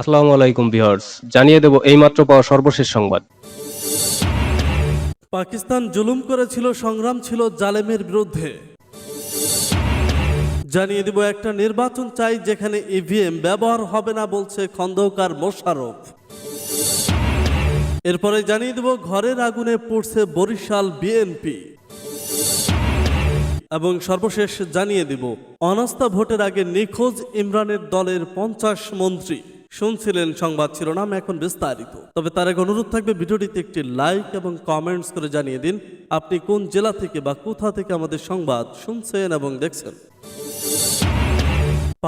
আসসালামু আলাইকুম ভিউয়ার্স, জানিয়ে দেব এইমাত্র পাওয়া সর্বশেষ সংবাদ। পাকিস্তান জুলুম করেছিল, সংগ্রাম ছিল জালেমের বিরুদ্ধে। জানিয়ে দিব, একটা নির্বাচন চাই যেখানে ইভিএম ব্যবহার হবে না বলছে খন্দকার মোশারফ এরপরে জানিয়ে দেব, ঘরের আগুনে পড়ছে বরিশাল বিএনপি এবং সর্বশেষ জানিয়ে দিব, অনাস্থা ভোটের আগে নিখোঁজ ইমরানের দলের পঞ্চাশ মন্ত্রী। শুনছিলেন সংবাদ শিরোনাম এখন বিস্তারিত। তবে তার এক অনুরোধ থাকবে ভিডিওটিতে একটি লাইক এবং কমেন্টস করে জানিয়ে দিন, আপনি কোন জেলা থেকে বা কোথা থেকে আমাদের সংবাদ শুনছেন এবং দেখছেন।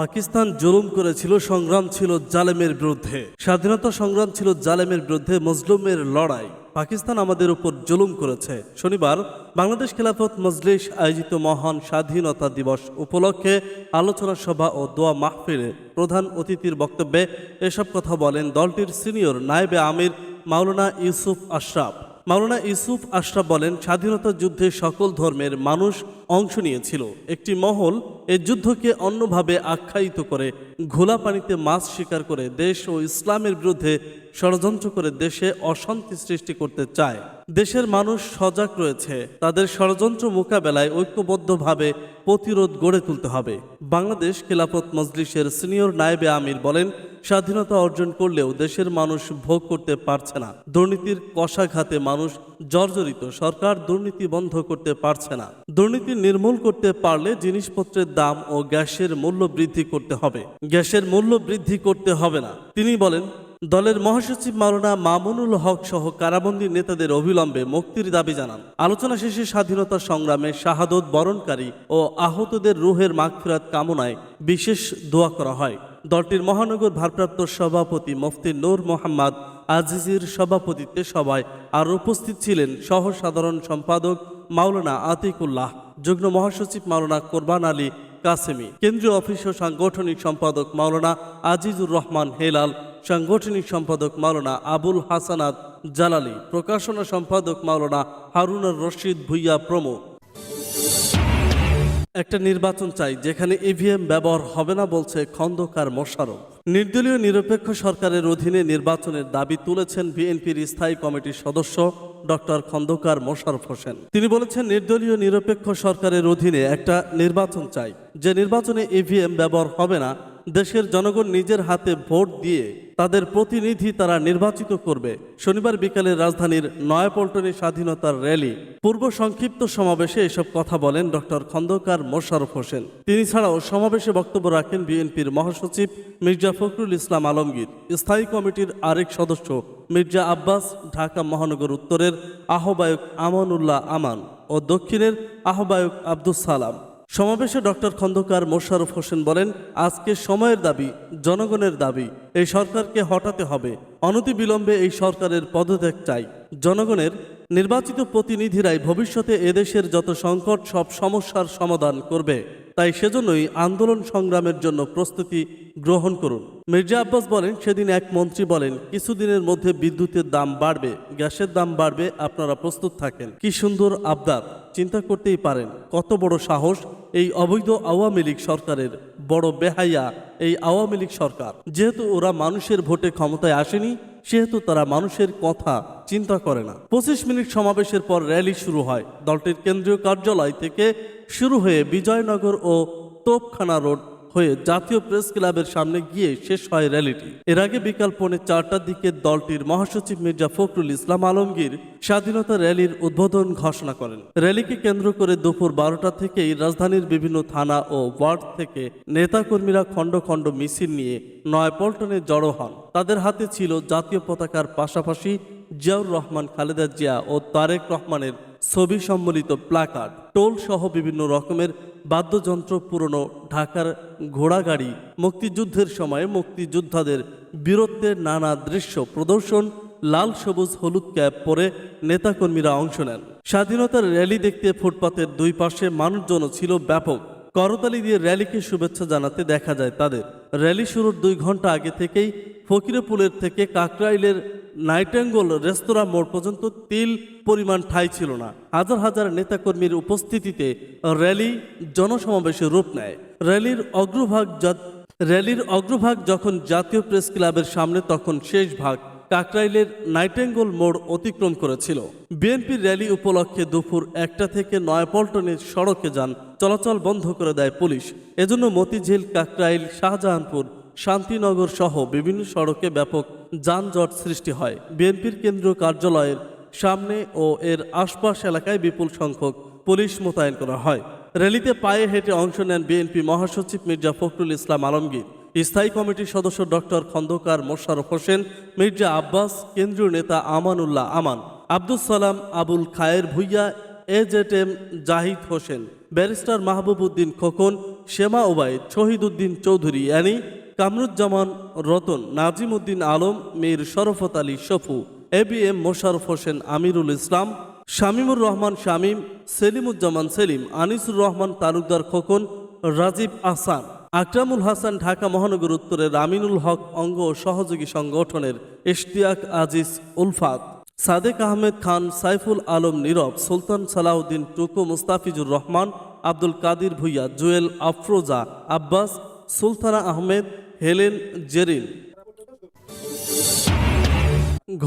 পাকিস্তান জুলুম করেছিল, সংগ্রাম ছিল জালেমের বিরুদ্ধে। স্বাধীনতা সংগ্রাম ছিল জালেমের বিরুদ্ধে মজলুমের লড়াই। পাকিস্তান আমাদের উপর জুলুম করেছে। শনিবার বাংলাদেশ খেলাফত মজলিস আয়োজিত মহান স্বাধীনতা দিবস উপলক্ষে আলোচনা সভা ও দোয়া মাহফিলে প্রধান অতিথির বক্তব্যে এসব কথা বলেন দলটির সিনিয়র নায়েবে আমির মাওলানা ইউসুফ আশরাফ। মাওলানা ইউসুফ আশরাফ বলেন, স্বাধীনতা যুদ্ধে সকল ধর্মের মানুষ অংশ নিয়েছিল। একটি মহল এই যুদ্ধকে অন্যভাবে আখ্যায়িত করে, ঘোলা পানিতে মাছ শিকার করে দেশ ও ইসলামের বিরুদ্ধে ষড়যন্ত্র করে দেশে অশান্তি সৃষ্টি করতে চায়। দেশের মানুষ সজাগ রয়েছে। তাদের ষড়যন্ত্র মোকাবেলায় ঐক্যবদ্ধভাবে প্রতিরোধ গড়ে তুলতে হবে। বাংলাদেশ খেলাফত মজলিসের সিনিয়র নায়েবে আমির বলেন, স্বাধীনতা অর্জন করলেও দেশের মানুষ ভোগ করতে পারছে না। দুর্নীতির কষাঘাতে মানুষ জর্জরিত। সরকার দুর্নীতি বন্ধ করতে পারছে না। দুর্নীতি নির্মূল করতে পারলে জিনিসপত্রের দাম ও গ্যাসের মূল্য বৃদ্ধি করতে হবে। গ্যাসের মূল্য বৃদ্ধি করতে হবে না। তিনি বলেন দলের মহাসচিব মাওলানা মামুনুল হক সহ কারাবন্দী নেতাদের অবিলম্বে মুক্তির দাবি জানান। আলোচনা শেষে স্বাধীনতা সংগ্রামে শাহাদত বরণকারী ও আহতদের রুহের মাগফিরাত কামনায় বিশেষ দোয়া করা হয়। দলটির মহানগর ভারপ্রাপ্ত সভাপতি মুফতি নূর মোহাম্মদ আজিজির সভাপতিত্বে সভায় আর উপস্থিত ছিলেন সহ সাধারণ সম্পাদক মাওলানা আতিকুল্লাহ। যুগ্ম মহাসচিব মাওলানা কোরবান আলী কাসেমি, কেন্দ্রীয় অফিস ও সাংগঠনিক সম্পাদক মাওলানা আজিজুর রহমান হেলাল, সাংগঠনিক সম্পাদক মাওলানা আবুল হাসানাত জালালি, প্রকাশনা সম্পাদক মাওলানা হারুনার রশিদ ভুইয়া প্রমুখ। একটা নির্বাচন চাই, যেখানে ইভিএম ব্যবহার হবে না বলছে খন্দকার মোশারফ নির্দলীয় নিরপেক্ষ সরকারের অধীনে নির্বাচনের দাবি তুলেছেন বিএনপির স্থায়ী কমিটির সদস্য ডক্টর খন্দকার মোশারফ হোসেন। তিনি বলেছেন, নির্দলীয় নিরপেক্ষ সরকারের অধীনে একটা নির্বাচন চাই। যে নির্বাচনে ইভিএম ব্যবহার হবে না, দেশের জনগণ নিজের হাতে ভোট দিয়ে তাদের প্রতিনিধি তারা নির্বাচিত করবে। শনিবার বিকালে রাজধানীর নয়াপল্টনে স্বাধীনতার র্যালি। পূর্ব সংক্ষিপ্ত সমাবেশে এসব কথা বলেন ডক্টর খন্দকার মোশারফ হোসেন। তিনি ছাড়াও সমাবেশে বক্তব্য রাখেন বিএনপির মহাসচিব মির্জা ফখরুল ইসলাম আলমগীর। স্থায়ী কমিটির আরেক সদস্য মির্জা আব্বাস, ঢাকা মহানগর উত্তরের আহ্বায়ক আমানুল্লাহ আমান ও দক্ষিণের আহ্বায়ক আব্দুস সালাম। সমাবেশে ডক্টর খন্দকার মোশাররফ হোসেন বলেন, আজকে সময়ের দাবি, জনগণের দাবি, এই সরকারকে হটাতে হবে। অনতিবিলম্বে এই সরকারের পদত্যাগ চাই। জনগণের নির্বাচিত প্রতিনিধিরাই ভবিষ্যতে এদেশের যত সংকট, সব সমস্যার সমাধান করবে। তাই সেজন্যই আন্দোলন সংগ্রামের জন্য প্রস্তুতি গ্রহণ করুন। মির্জা আব্বাস বলেন, সেদিন এক মন্ত্রী বলেন, কিছুদিনের মধ্যে বিদ্যুতের দাম বাড়বে, গ্যাসের দাম বাড়বে, আপনারা প্রস্তুত থাকেন। কি সুন্দর আবদার, চিন্তা করতেই পারেন, কত বড় সাহস এই অবৈধ আওয়ামী লীগ সরকারের বড় বেহাইয়া এই আওয়ামী লীগ সরকার। যেহেতু ওরা মানুষের ভোটে ক্ষমতায় আসেনি, সেহেতু তারা মানুষের কথা চিন্তা করে না। পঁচিশ মিনিট সমাবেশের পর র্যালি শুরু হয়। দলটির কেন্দ্রীয় কার্যালয় থেকে শুরু হয়ে বিজয়নগর ও তোপখানা রোড হয়ে জাতীয় প্রেস ক্লাবের সামনে গিয়ে শেষ হয় র্যালিটি। এর আগে বিকাল পৌনে চারটার দিকে দলটির মহাসচিব মির্জা ফখরুল ইসলাম আলমগীর স্বাধীনতা র্যালির উদ্বোধন ঘোষণা করেন। র্যালিকে কেন্দ্র করে দুপুর বারোটা থেকেই রাজধানীর বিভিন্ন থানা ও ওয়ার্ড থেকে নেতাকর্মীরা খণ্ড খণ্ড মিছিল নিয়ে নয়পল্টনে জড়ো হন। তাদের হাতে ছিল জাতীয় পতাকার পাশাপাশি জিয়াউর রহমান, খালেদা জিয়া ও তারেক রহমানের ছবি সম্বলিত প্লাকার্ড। টোল সহ বিভিন্ন রকমের বাদ্যযন্ত্র পুরনো ঢাকার ঘোড়াগাড়ি, মুক্তিযুদ্ধের সময় মুক্তিযোদ্ধাদের বীরত্বের নানা দৃশ্য প্রদর্শন, লাল সবুজ হলুদ ক্যাপ পরে নেতাকর্মীরা অংশ নেন। স্বাধীনতার র্যালি দেখতে ফুটপাতের দুই পাশে মানুষজনও ছিল ব্যাপক। করতালি দিয়ে র্যালিকে শুভেচ্ছা জানাতে দেখা যায় তাদের। র্যালি শুরুর দুই ঘণ্টা আগে থেকেই ফকিরপুলের থেকে কাকরাইলের নাইটেঙ্গল রেস্তোরাঁ মোড় পর্যন্ত তিল পরিমাণ ঠাঁই ছিল না। হাজার হাজার নেতাকর্মীর উপস্থিতিতে র্যালি জনসমাবেশে রূপ নেয়। র্যালির অগ্রভাগ র্যালির অগ্রভাগ যখন জাতীয় প্রেস ক্লাবের সামনে, তখন শেষ ভাগ কাকরাইলের নাইটেঙ্গল মোড় অতিক্রম করেছিল। বিএনপির র্যালি উপলক্ষে দুপুর একটা থেকে নয়াপল্টনের সড়কে যান, চলাচল বন্ধ করে দেয় পুলিশ। এজন্য মতিঝিল, কাকরাইল, শাহজাহানপুর, শান্তিনগর সহ বিভিন্ন সড়কে ব্যাপক যানজট সৃষ্টি হয়। বিএনপির কেন্দ্রীয় কার্যালয়ের সামনে ও এর আশপাশ এলাকায় বিপুল সংখ্যক পুলিশ মোতায়েন করা হয়। র্যালিতে পায়ে হেঁটে অংশ নেন বিএনপি মহাসচিব মির্জা ফখরুল ইসলাম আলমগীর। স্থায়ী কমিটির সদস্য ডক্টর খন্দকার মোশারফ হোসেন, মির্জা আব্বাস, কেন্দ্রীয় নেতা Amanullah Aman Abdul Salam, Abul Khair Bhuiyan A Z M Zahid Hossain, barrister Mahbub Uddin Khokon Shama Obaed, Shahid Uddin Chowdhury Annie, Kamruzzaman Ratan, Nazim Uddin Alam, Mir Sharafat Ali Shafu, A B M Mosharraf Hossain, Amirul Islam, Shamimur Rahman Shamim, Selimuzzaman Selim, Anisur Rahman Talukdar Khokon, Rajib Ahsan. Akramul Hasan Dhaka মহানগর উত্তরের আমিনুল হক অঙ্গ সহযোগী সংগঠনের ইশতিয়াক আজিজ উলফাত, সাদেক আহমেদ খান, সাইফুল আলম নীরব, Sultan Salahuddin Tuku Mustafizur Rahman, Abdul Kadir Bhuiyan, Jewel Afroza Abbas, Sultana Ahmed, Helen Zerin.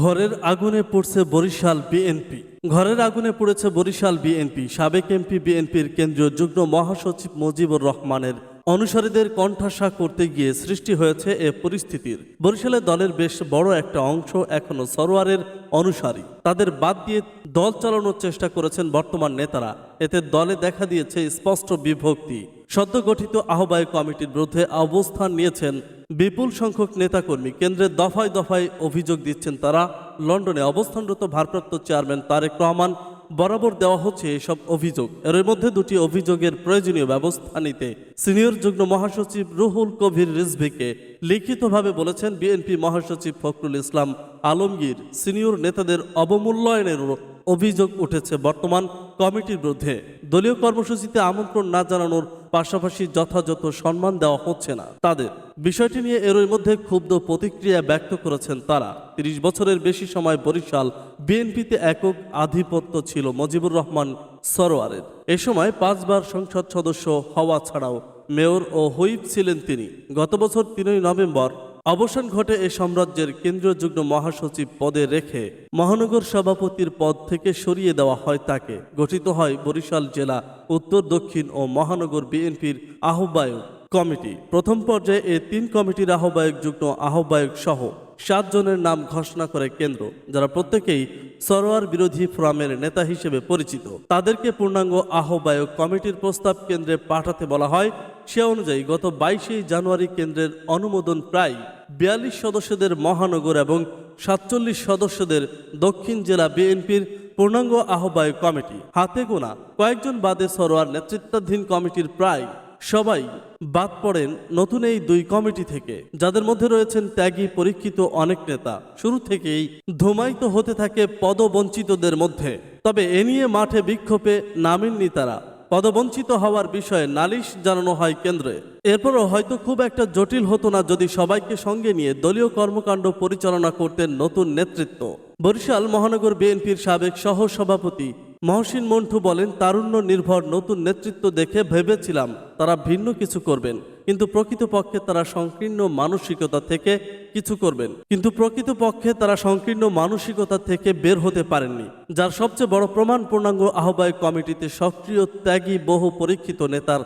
ঘরের আগুনে পড়ছে Barishal BNP. ঘরের আগুনে পড়েছে বরিশাল বিএনপি, সাবেক এমপি বিএনপির কেন্দ্রীয় যুগ্ম মহাসচিব মুজিবুর রহমানের অনুসারীদের কণ্ঠাসা করতে গিয়ে সৃষ্টি হয়েছে এ পরিস্থিতির। বরিশালে দলের বেশ বড় একটা অংশ এখনও সরোয়ারের অনুসারী। তাদের বাদ দিয়ে দল চালানোর চেষ্টা করেছেন বর্তমান নেতারা। এতে দলে দেখা দিয়েছে স্পষ্ট বিভক্তি। সদ্য গঠিত আহ্বায়ক কমিটির বিরুদ্ধে অবস্থান নিয়েছেন বিপুল সংখ্যক নেতাকর্মী। কেন্দ্রের দফায় দফায় অভিযোগ দিচ্ছেন তারা। লন্ডনে অবস্থানরত ভারপ্রাপ্ত চেয়ারম্যান তারেক রহমান বরাবর দেওয়া হচ্ছে এসব অভিযোগ। এর মধ্যে দুটি অভিযোগের প্রয়োজনীয় ব্যবস্থা নিতে সিনিয়র যুগ্ম মহাসচিব রুহুল কবির রিজভিকে লিখিতভাবে বলেছেন, বিএনপি মহাসচিব ফখরুল ইসলাম আলমগীর সিনিয়র নেতাদের অবমূল্যায়নেরও অভিযোগ উঠেছে, বর্তমান কমিটির বিরুদ্ধে। দলীয় কর্মসূচিতে আমন্ত্রণ না জানানোর পাশাপাশি যথাযথ সম্মান দেওয়া হচ্ছে না। তাদের বিষয়টি নিয়ে এরই মধ্যে ক্ষুব্ধ প্রতিক্রিয়া ব্যক্ত করেছেন তারা। তিরিশ বছরের বেশি সময় বরিশাল বিএনপিতে একক আধিপত্য ছিল মজিবুর রহমান সরোয়ারের। এ সময় পাঁচবার সংসদ সদস্য হওয়া ছাড়াও মেয়র ও হুইপ ছিলেন তিনি। গত বছর তিনই নভেম্বর অবসান ঘটে এ সাম্রাজ্যের কেন্দ্রীয় যুগ্ম মহাসচিব পদে রেখে মহানগর সভাপতির পদ থেকে সরিয়ে দেওয়া হয় তাকে। গঠিত হয় বরিশাল জেলা, উত্তর, দক্ষিণ ও মহানগর বিএনপির আহ্বায়ক কমিটি। প্রথম পর্যায়ে এ তিন কমিটির আহ্বায়ক যুগ্ম আহ্বায়ক সহ সাতজনের নাম ঘোষণা করে কেন্দ্র, যারা প্রত্যেকেই সরোয়ার বিরোধী ফোরামের নেতা হিসেবে পরিচিত। তাদেরকে পূর্ণাঙ্গ আহ্বায়ক কমিটির প্রস্তাব কেন্দ্রে পাঠাতে বলা হয়। সে অনুযায়ী গত বাইশে জানুয়ারি কেন্দ্রের অনুমোদন প্রায় বিয়াল্লিশ সদস্যদের মহানগর এবং সাতচল্লিশ সদস্যদের দক্ষিণ জেলা বিএনপির পূর্ণাঙ্গ আহ্বায়ক কমিটি। হাতে গোনা কয়েকজন বাদে সরোয়ার নেতৃত্বাধীন কমিটির প্রায় সবাই বাদ পড়েন নতুন এই দুই কমিটি থেকে। যাদের মধ্যে রয়েছেন ত্যাগী, পরীক্ষিত অনেক নেতা। শুরু থেকেই ধুমায়িত হতে থাকে পদবঞ্চিতদের মধ্যে। তবে এ নিয়ে মাঠে বিক্ষোভে নামেননি তারা। পদবঞ্চিত হওয়ার বিষয়ে নালিশ জানানো হয় কেন্দ্রে। এরপরও হয়তো খুব একটা জটিল হতো না যদি সবাইকে সঙ্গে নিয়ে দলীয় কর্মকাণ্ড পরিচালনা করতেন নতুন নেতৃত্ব। বরিশাল মহানগর বিএনপির সাবেক সহ সভাপতি মহসিন মন্টু বলেন, তারুণ্য নির্ভর নতুন নেতৃত্ব দেখে ভেবেছিলাম তারা ভিন্ন কিছু করবেন, কিন্তু প্রকৃতপক্ষে তারা সংকীর্ণ মানসিকতা থেকে কিছু করবেন। কিন্তু প্রকৃতপক্ষে তারা সংকীর্ণ মানসিকতা থেকে বের হতে পারেননি, যার সবচেয়ে বড় প্রমাণ পূর্ণাঙ্গ আহ্বায়ক কমিটিতে সক্রিয়, ত্যাগী, বহু পরীক্ষিত নেতার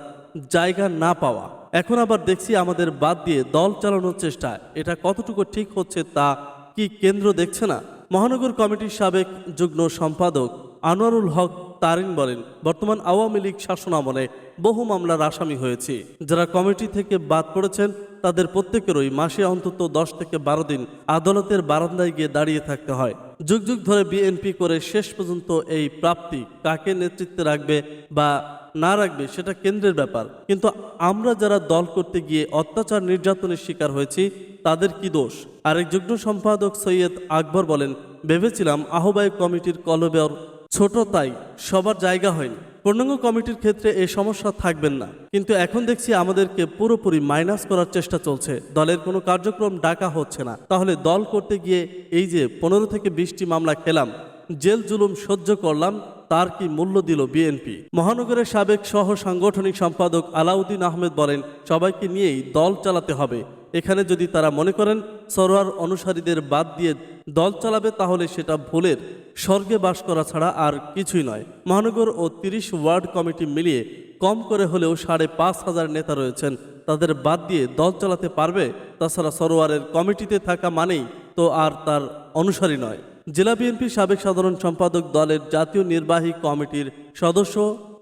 জায়গা না পাওয়া। এখন আবার দেখছি আমাদের বাদ দিয়ে দল চালানোর চেষ্টা এটা কতটুকু ঠিক হচ্ছে তা কি কেন্দ্র দেখছে না? মহানগর কমিটির সাবেক যুগ্ম সম্পাদক আনোয়ারুল হক তারিন বলেন, বর্তমান আওয়ামী লীগ শাসনামলে বহু মামলার আসামি হয়েছে। যারা কমিটি থেকে বাদ পড়েছেন, তাদের প্রত্যেকেরই মাসে অন্তত দশ থেকে বারো দিন আদালতের বারান্দায় গিয়ে দাঁড়িয়ে থাকতে হয়। যুগ যুগ ধরে বিএনপি করে শেষ পর্যন্ত এই প্রাপ্তি কাকে নেতৃত্বে রাখবে বা না রাখবে সেটা কেন্দ্রের ব্যাপার। কিন্তু আমরা যারা দল করতে গিয়ে অত্যাচার নির্যাতনের শিকার হয়েছি, তাদের কি দোষ? আরেক যুগ্ম সম্পাদক সৈয়দ আকবর বলেন, ভেবেছিলাম আহ্বায়ক কমিটির কলবের ছোট তাই সবার জায়গা হয়নি। পূর্ণাঙ্গ কমিটির ক্ষেত্রে এই সমস্যা থাকবেন না। কিন্তু এখন দেখছি আমাদেরকে পুরোপুরি মাইনাস করার চেষ্টা চলছে। দলের কোনো কার্যক্রম ডাকা হচ্ছে না। তাহলে দল করতে গিয়ে এই যে পনেরো থেকে বিশটি মামলা খেলাম, জেল জুলুম সহ্য করলাম, তার কি মূল্য দিল বিএনপি? মহানগরের সাবেক সহ সাংগঠনিক সম্পাদক আলাউদ্দিন আহমেদ বলেন, সবাইকে নিয়েই দল চালাতে হবে। এখানে যদি তারা মনে করেন সরোয়ার অনুসারীদের বাদ দিয়ে দল চালাবে, তাহলে সেটা ভুলের স্বর্গে বাস করা ছাড়া আর কিছুই নয়। মহানগর ও তিরিশ ওয়ার্ড কমিটি মিলিয়ে কম করে হলেও সাড়ে পাঁচ হাজার নেতা রয়েছেন। তাদের বাদ দিয়ে দল চালাতে পারবে? তাছাড়া সরোয়ারের কমিটিতে থাকা মানেই তো আর তার অনুসারী নয়। জেলা বিএনপির সাবেক সাধারণ সম্পাদক দলের জাতীয় নির্বাহী কমিটির সদস্য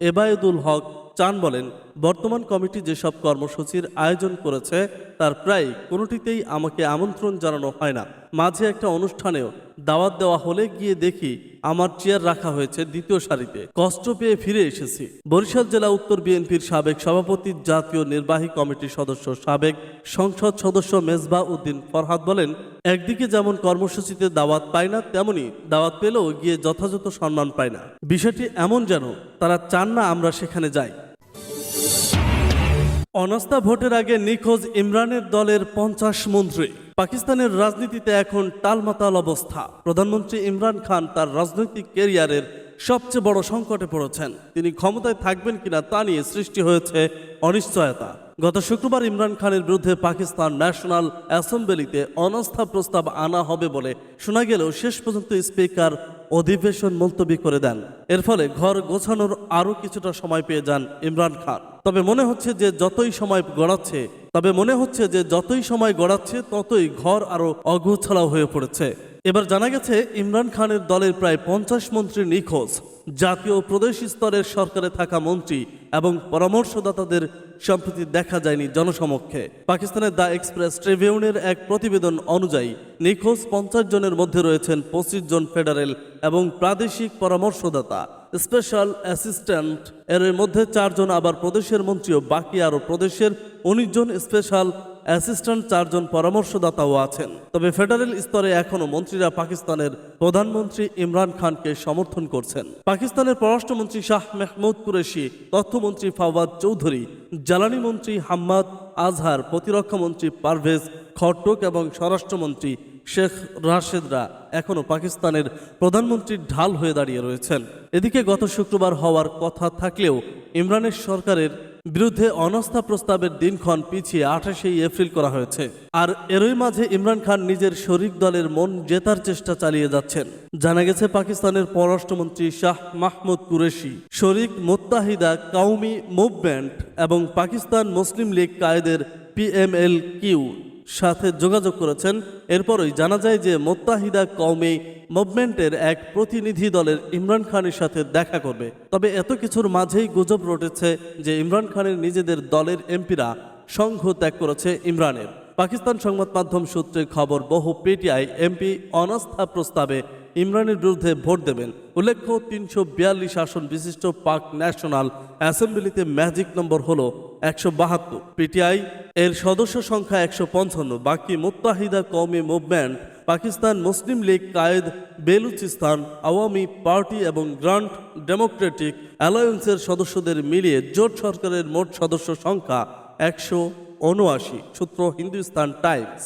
এবায়েদুল হক চান বলেন বর্তমান কমিটি যেসব কর্মসূচির আয়োজন করেছে, তার প্রায় কোনোটিতেই আমাকে আমন্ত্রণ জানানো হয় না। মাঝে একটা অনুষ্ঠানেও দাওয়াত দেওয়া হলে গিয়ে দেখি আমার চেয়ার রাখা হয়েছে দ্বিতীয় সারিতে। কষ্ট পেয়ে ফিরে এসেছি। বরিশাল জেলা উত্তর বিএনপির সাবেক সভাপতি, জাতীয় নির্বাহী কমিটির সদস্য সাবেক সংসদ সদস্য মেজবা উদ্দিন ফরহাদ বলেন, একদিকে যেমন কর্মসূচিতে দাওয়াত পায় না, তেমনি দাওয়াত পেলেও গিয়ে যথাযথ সম্মান পায় না। বিষয়টি এমন যেন তারা চান না আমরা সেখানে যাই। অনাস্থা ভোটের আগে নিখোঁজ ইমরানের দলের পঞ্চাশ মন্ত্রী। পাকিস্তানের রাজনীতিতে এখন টালমাতাল অবস্থা। প্রধানমন্ত্রী ইমরান খান তার রাজনৈতিক কেরিয়ারের সবচেয়ে বড় সংকটে পড়েছেন। তিনি ক্ষমতায় থাকবেন কিনা তা নিয়ে সৃষ্টি হয়েছে অনিশ্চয়তা। গত শুক্রবার ইমরান খানের বিরুদ্ধে পাকিস্তান ন্যাশনাল অ্যাসেম্বলিতে অনাস্থা প্রস্তাব আনা হবে বলে শোনা গেলেও শেষ পর্যন্ত স্পিকার অধিবেশন মুলতবি করে দেন। এর ফলে ঘর গোছানোর আরও কিছুটা সময় পেয়ে যান ইমরান খান। তবে মনে হচ্ছে যে যতই সময় গড়াচ্ছে, তবে মনে হচ্ছে যে যতই সময় গড়াচ্ছে, ততই ঘর আরও অগোছালো হয়ে পড়েছে। এবার জানা গেছে, ইমরান খানের দলের প্রায় পঞ্চাশ মন্ত্রী নিখোঁজ। জাতীয় প্রদেশ স্তরের সরকারে থাকা মন্ত্রী এবং পরামর্শদাতাদের সম্প্রতি দেখা যায়নি জনসমক্ষে। পাকিস্তানের দ্য এক্সপ্রেস ট্রিবিউনের এক প্রতিবেদন অনুযায়ী, নিখোঁজ পঞ্চাশ জনের মধ্যে রয়েছেন পঁচিশ জন ফেডারেল এবং প্রাদেশিক পরামর্শদাতা। স্পেশাল অ্যাসিস্ট্যান্ট এর মধ্যে চারজন আবার প্রদেশের মন্ত্রী ও বাকি আরও প্রদেশের উনিশ জন স্পেশাল অ্যাসিস্ট্যান্ট চারজন পরামর্শদাতাও আছেন। তবে ফেডারেল স্তরে এখনও মন্ত্রীরা পাকিস্তানের প্রধানমন্ত্রী ইমরান খানকে সমর্থন করছেন। পাকিস্তানের পররাষ্ট্রমন্ত্রী শাহ মেহমুদ কুরেশি, তথ্যমন্ত্রী ফাওয়াদ চৌধুরী, জ্বালানি মন্ত্রী হাম্মাদ আজহার, প্রতিরক্ষা মন্ত্রী পারভেজ খট্টক এবং স্বরাষ্ট্রমন্ত্রী শেখ রাশেদরা এখনও পাকিস্তানের প্রধানমন্ত্রীর ঢাল হয়ে দাঁড়িয়ে রয়েছেন। এদিকে গত শুক্রবার হওয়ার কথা থাকলেও ইমরানের সরকারের বিরুদ্ধে অনাস্থা প্রস্তাবের দিনক্ষণ পিছিয়ে আঠাশেই এপ্রিল করা হয়েছে। আর এরই মাঝে ইমরান খান নিজের শরিক দলের মন জেতার চেষ্টা চালিয়ে যাচ্ছেন। জানা গেছে, পাকিস্তানের পররাষ্ট্রমন্ত্রী শাহ মাহমুদ কুরেশি, শরিক মোত্তাহিদা কাউমি মুভমেন্ট এবং পাকিস্তান মুসলিম লীগ কায়েদের পিএমএল কিউ সাথে যোগাযোগ করেছেন। এরপরই জানা যায় যে মোত্তাহিদা কওমে মুভমেন্টের এক প্রতিনিধি দলের ইমরান খানের সাথে দেখা করবে। তবে এত কিছুর মাঝেই গুজব রটেছে যে ইমরান খানের নিজেদের দলের এমপিরা সংঘ ত্যাগ করেছে ইমরানের। পাকিস্তান সংবাদ মাধ্যম সূত্রে খবর, বহু পিটিআই এমপি অনাস্থা প্রস্তাবে ইমরানের বিরুদ্ধে ভোট দেবেন। উল্লেখ্য, তিনশো বিয়াল্লিশ আসন বিশিষ্ট পাক ন্যাশনাল অ্যাসেম্বলিতে ম্যাজিক নম্বর হলো একশো বাহাত্তর, পিটিআই এর সদস্য সংখ্যা একশো পঞ্চান্ন, বাকি Muttahida Qaumi movement, Pakistan Muslim league, Quaid Balochistan, Awami party এবং গ্রান্ট ডেমোক্রেটিক অ্যালায়েন্সের সদস্যদের মিলিয়ে জোট সরকারের মোট সদস্য সংখ্যা একশো উনআশি, সূত্র হিন্দুস্তান টাইমস।